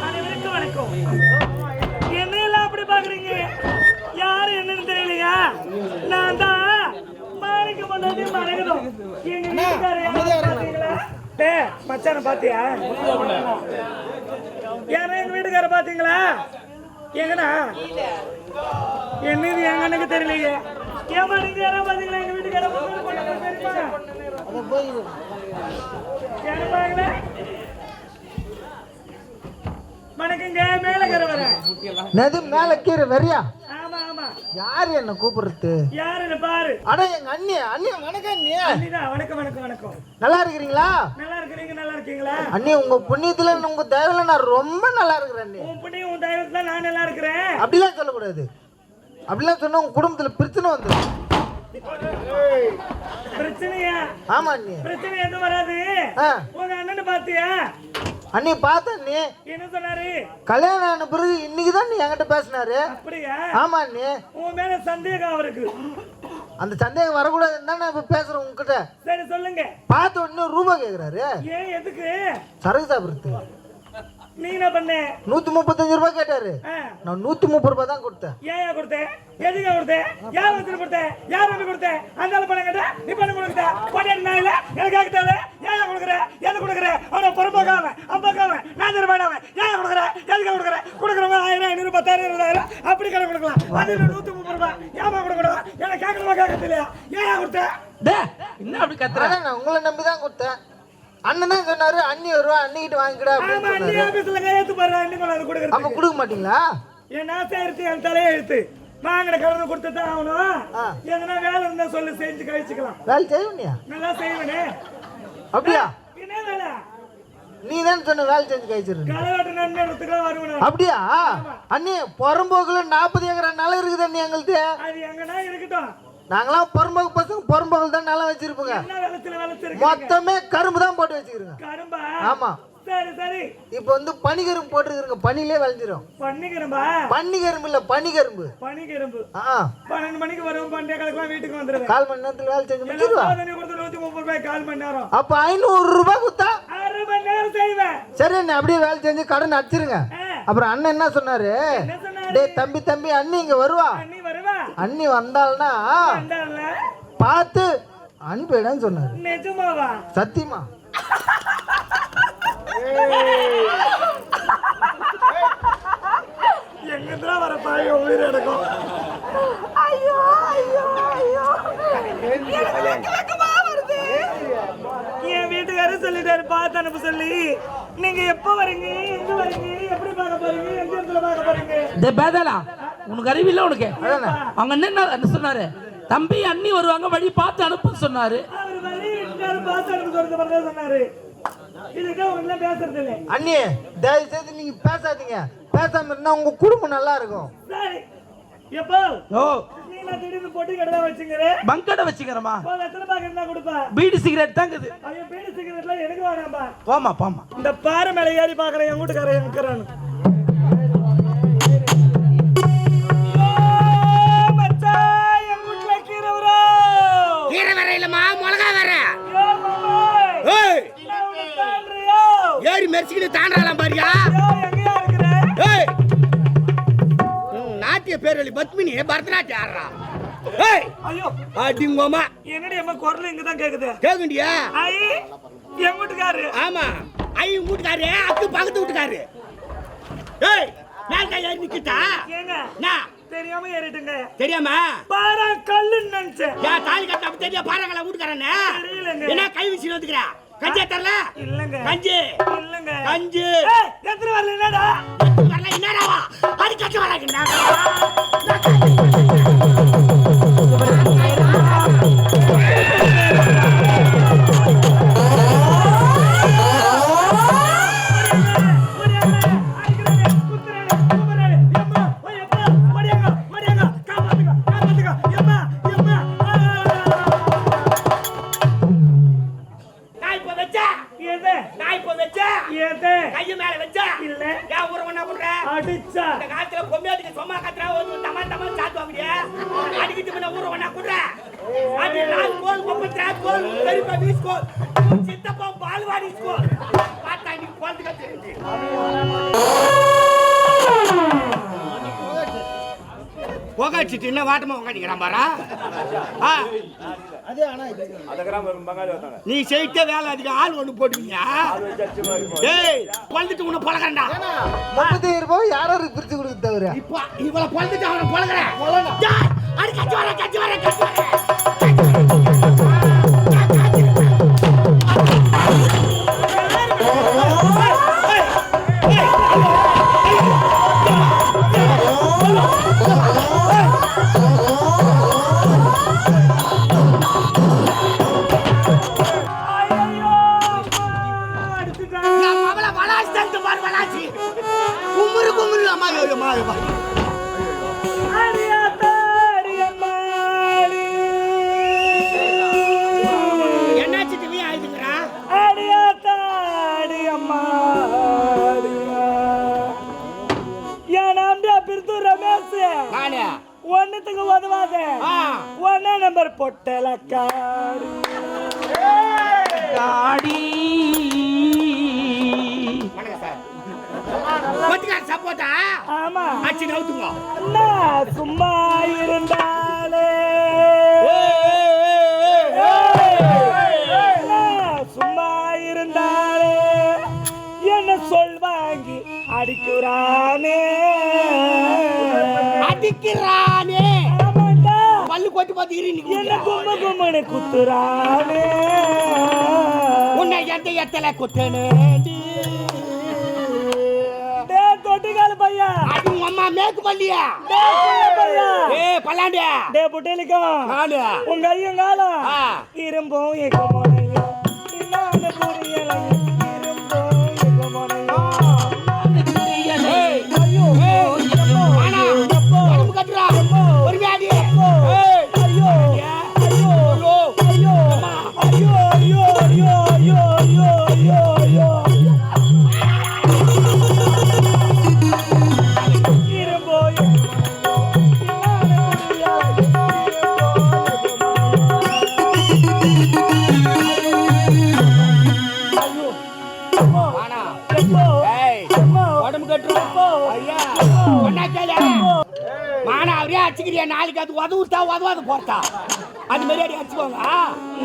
அனைவருக்கும் வணக்கம். என்னையெல்லாம் அப்படி பாக்குறீங்க யாரு என்னன்னு தெரியலையா? நான் தான் மாணிக்க பண்ணது மறக்கணும் எங்க டேய் மச்சான பாத்தியா யாரா எங்க வீட்டுக்கார பாத்தீங்களா எங்கண்ணா? என்னது எங்க அண்ணனுக்கு தெரியலையே? ஏமா நீங்க யாரா பாத்தீங்களா எங்க வீட்டுக்கார யாரை வணக்கங்க மேலக்கரை வரேன் நது மேல கீரை வெறியா ஆமா ஆமா. யார் என்ன கூப்பிடுறது? யாருன்னு பாரு. அட எங்க அண்ணி அண்ணி வணக்கம் அண்ணி. அண்ணிதான் வணக்கம் வணக்கம் வணக்கம். நல்லா இருக்கிறீங்களா? நல்லா இருக்கிறீங்க நல்லா இருக்கீங்களா? அண்ணி உங்க புண்ணியத்துல உங்க தயவுல நான் ரொம்ப நல்லா இருக்கிறேன் அண்ணி. உன் புண்ணியம் உன் தெய்வத்துல நான் நல்லா இருக்கிறேன். அப்படிலாம் சொல்லக்கூடாது. அப்படிலாம் சொன்னா உங்க குடும்பத்துல பிரச்சனை வந்துடும் பிரச்சனையா? ஆமா அண்ணி. பிரச்சனை எதுவும் வராது. உங்க அண்ணனை பாத்தியா? அண்ணி பார்த்தேன் அண்ணி. என்ன சொன்னாரு? கல்யாணம் ஆன பிறகு இன்னைக்கு தான் நீ என்கிட்ட பேசினாரு. அப்படியா? ஆமா அண்ணி. உன் மேல சந்தேகம் அவருக்கு. அந்த சந்தேகம் வரக்கூடாதுன்னு தான் நான் இப்ப பேசுறேன் உங்ககிட்ட சரி சொல்லுங்க. பார்த்த உடனே ரூபா கேக்குறாரு. ஏன் எதுக்கு? சரக்கு சாப்பிடுறது நீ என்ன பண்ண? நூத்தி முப்பத்தஞ்சு ரூபாய் கேட்டாரு. ஆ, நான் நூத்தி முப்பது ரூபாய் தான் கொடுத்தேன். ஏன் கொடுத்தேன்? எதுக்கு கொடுத்தேன்? யார் வந்து கொடுத்தேன்? யார் வந்து கொடுத்தேன்? அந்த ஆளு பணம் கேட்டா நீ பணம் கொடுத்த பணம் நான் இல்ல? எனக்கு ஏன் கொடுக்குற? எது கொடுக்குற? அவனை பொறுப்பாக்காம அம்பாக்காம நான் தருவாடாம ஏன் கொடுக்குற? எதுக்கு கொடுக்குற? கொடுக்குறவங்க ஆயிரம் ஐநூறு பத்தாயிரம் இருபதாயிரம். அப்படி கடை கொடுக்கலாம். அது நூத்தி முப்பது ரூபாய்? ஏமா கொடுக்கணும்? எனக்கு கேட்கணுமா கேட்கறது இல்லையா ஏன் கொடுத்த? என்ன அப்படி கத்துற? அதான் நான் உங்களை நம்பி தான் கொடுத்தேன். அண்ணன் தான் சொன்னாரு அண்ணி வருவா அண்ணிக்கிட்ட வாங்கிக்கடா ஆமா அண்ணி ஆபீஸ்ல கையெழுத்து போடுற அண்ணி கொண்டாந்து அப்ப கொடுக்குறது கொடுக்க மாட்டீங்களா? என் ஆசை எடுத்து என் தலையெழுத்து வாங்கின கடனை கொடுத்து தான் ஆகணும். எதனா வேலை இருந்தா சொல்லு செஞ்சு கழிச்சுக்கலாம். வேலை செய்வனியா நல்லா செய்வனே. அப்படியா? என்ன வேலை? நீ தான் சொன்ன வேலை செஞ்சு கழிச்சிருக்க அப்படியா? அண்ணி புறம்போக்குல நாற்பது ஏக்கர் நிலம் இருக்குது அண்ணி எங்களுக்கு அது எங்கன்னா இருக்கட்டும். நாங்களாம் புறம்போக்கு பசங்க புறம்போக்கில் தான் நிலம் வச்சிருப்போங்க. என்ன மொத்தமே கரும்பு தான் போட்டு வச்சுக்கிறோங்க ஆமா. சரி சரி. இப்போ வந்து பனிகரும்பு போட்டுருக்குங்க பனிலே விளைஞ்சிரும். பண்ணிக்கிறம்பா பனிகரும்பு இல்ல பனிகரும்பு. ஆ. பன்னெண்டு மணிக்கு வரும் பன்னெண்டே காலக்குலாம் வீட்டுக்கு வந்துடுவேன் கால் மணி நேரத்துல வேலை செஞ்சு முடிச்சிருவா? கால் மணி நேரம். அப்ப ஐநூறு ரூபாய் கொடுத்தா? அரை மணி நேரம் செய்வேன். சரி அண்ணே அப்படியே வேலை செஞ்சு கடன் அடிச்சிருங்க. அப்புறம் அண்ணன் என்ன சொன்னாரு? என்ன சொன்னாரு? டேய் தம்பி தம்பி அண்ணி இங்க வருவா. அண்ணி வந்தாள்னா பார்த்து அனுப்பிடன்னு சொன்னாரு. நிஜமாவா? சத்தியமா? எங்கடா வர பாய் உயிர் எடுக்கும். ஐயோ ஐயோ ஐயோ. என் வீட்டுக்காரர் சொல்லிட்டாரு பார்த்து அனுப்ப சொல்லி. நீங்க எப்ப வரீங்க? எங்க வரீங்க? எப்படி பார்க்க போறீங்க? எந்த இடத்துல பார்க்க போறீங்க? இந்த பேதலா உனக்கு அறிவில்லை உனக்கு. அவங்க என்ன சொன்னாரு? தம்பி அண்ணி வருவாங்க வழி பார்த்து அனுப்புன்னு சொன்னாரு. அவர் வழி இருக்காரு பார்த்து அனுப்ப சொன்னாரு. அண்ணி தயவு செய்து நீங்க பேசாதீங்க. பேசாம இருந்தா உங்க குடும்பம் நல்லா இருக்கும். பங்கடை வச்சுக்கிறமா பீடி சிகரெட் தாங்குது. ஐயோ பீடி சிகரெட்லாம் எனக்கு வேணாம்பா போமா போமா இந்த பாறை மேல ஏறி பாக்குறேன் என் வீட்டுக்காரன் ஏறி மெரிச்சுக்கிட்டு தாண்டாலாம் பாரியா? ஏய்! நாட்டிய பேரொழி பத்மினி பரதநாட்டியம் ஆடுறா. ஏய்! ஐயோ! அடிங்கோமா. என்னடி அம்மா குரல் இங்கதான் கேக்குது? கேக்குண்டியா ஐ என் வீட்டுக்காரு. ஆமா. ஐ வீட்டுக்காரு அக்கு பக்கத்து வீட்டுக்காரு. ஏய் நான் கை ஏறி நிக்கிட்டா? ஏங்க நான் தெரியாம ஏறிட்டுங்க. தெரியாமா? பாரா கல்லுன்னு நினைச்சேன். ஏன் தாலி கட்ட தெரிய? பாருங்களா வீட்டுக்காரனே தெரியலங்க. என்ன கை வீசி வந்துக்கிறா? கஞ்சியா தரல? இல்லங்க. கஞ்சி. இல்லங்க. கஞ்சி. எத்தனை வரல? என்னடா? வரல? என்னடா? அது கட்டு வராங்க கோல் பார்த்தா நீ கத்து போகாச்சிட்டு என்ன வாட்டமா பாரா? ஆ. நீ செய்த வேலை அதிகம் ஆள் ஒண்ணு போட்டுவீங்க ஏய் கொல்ந்துட்டு உன்னை பழகிறேன்டா. முப்பத்தி ரூபாய் யாரும் பிரிச்சு கொடுக்க தவிர. இப்போ இவளை பொழுதுட்டு அவனை பொழகிறேன். அடி கட்சி வர கட்சி வர கட்சி வர. அம்மா அம்மா அம்மா. ஒன்னுத்துக்கு உதவாத ஒன்னே நம்பர் பொட்டலக்காடு நான் சும்மா இருந்தாலே. சும்மா இருந்தாலே. என்ன சொல் வாங்கி அடிக்கிறானே. அடிக்கிறானே. பல்லு கொட்டி இரு என்ன கும்ம கும்மனு குத்துறானே. உன்னை எந்த இடத்துல குத்தனே டே தொட்டிக்கால பையா அது உங்க அம்மா மேற்கு பள்ளியா? ஏ பல்லாண்டியா? டே புட்டலிக்கும் நானு. உங்க ஐயங்காலம். இரும்பும் எக்கமுடையும் அடியா நாளைக்கு அது உதவுத்தா உதவாது போறதா? அது மாதிரி அடி அடிச்சுக்கோங்க.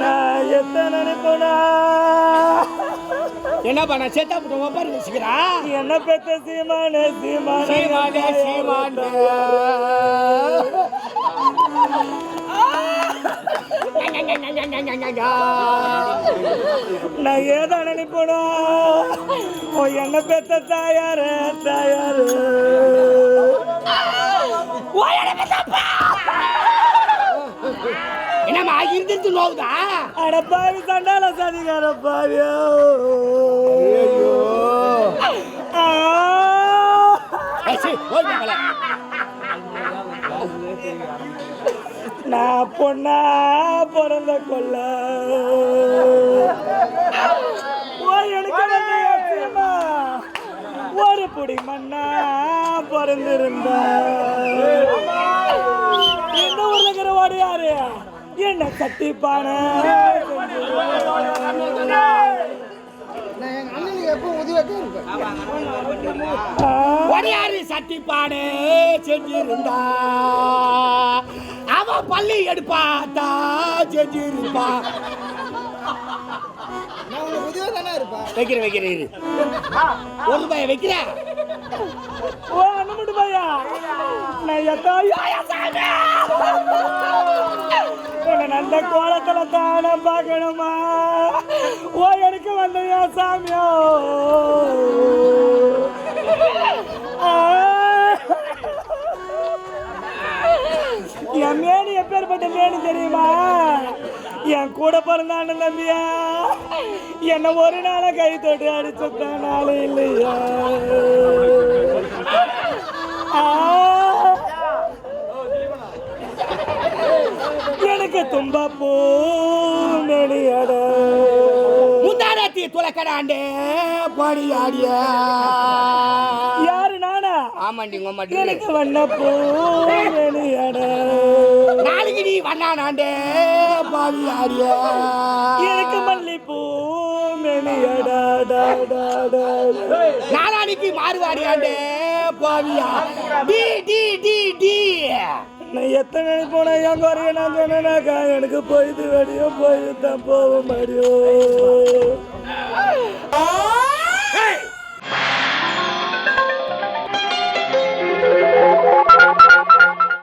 நான் எத்தனை நினைப்போனா என்ன பண்ண சேத்தா போட்டு ஒப்பாரி வச்சுக்கிறா என்ன பெத்த சீமான சீமான? சீமானே சீமானே. நான் ஏதோ நினைப்போனா ஓ என்ன பெத்த தாயாரு தாயாரு? என்னம்மா இருந்து நோவுதா? அட பாவி சண்டால சதிகார பாவியோ ஆ. ஏய், சீ, ஓடி போங்கல. நான் பொண்ணா பிறந்த ஓ எனக்கு ஒரு புடி மண்ணா பிறந்திருந்தா. இந்த ஊர்ல இருக்கிற வாடு யாரு? என்ன கட்டி பானை? நான் எங்க அண்ணனுக்கு எப்போ உதவியாக்கே இருப்பேன் ஒடையாறு சட்டிப்பாடு செஞ்சிருந்தா. அவ பள்ளி எடுப்பாத்தா செஞ்சிருப்பா. நான் உனக்கு உதவியா தானே இருப்பேன் வைக்கிற வைக்கிற? இரு. ஒரு ரூபாய் வைக்கிற ஓ அண்ணமுட்டு பையா நான் கோலத்துல தானே பார்க்கணுமா? ஓ எனக்கு வந்தையா சாமியோ. என் மேனி எப்பேற்பட்ட மேனி தெரியுமா? என் கூட பிறந்த தம்பியா என்ன ஒரு நாள கை தொட்டு அடிச்ச நாள் இல்லையா? எனக்கு தும்பா பூ முந்தாரத்தி துளக்கடாண்டே பொடியாடிய? யாரு ஆமாண்டி உங்கம்மாடி எனக்கு வண்ண பூ நெளியட நாளைக்கு நீ வண்ணாண்டாண்டே பொடியாடிய எனக்கு மல்லிப்பூ நெளியடா டா, டா, டா, டா. நாளானிக்கு மாறுவாடியாண்டே போவியா. டி டி டி டி. நான் எத்தனை போன எங்க வரையும் நான் சொன்னேனாக்கா எனக்கு போயிது வெடியோ போய் தான் போக முடியும்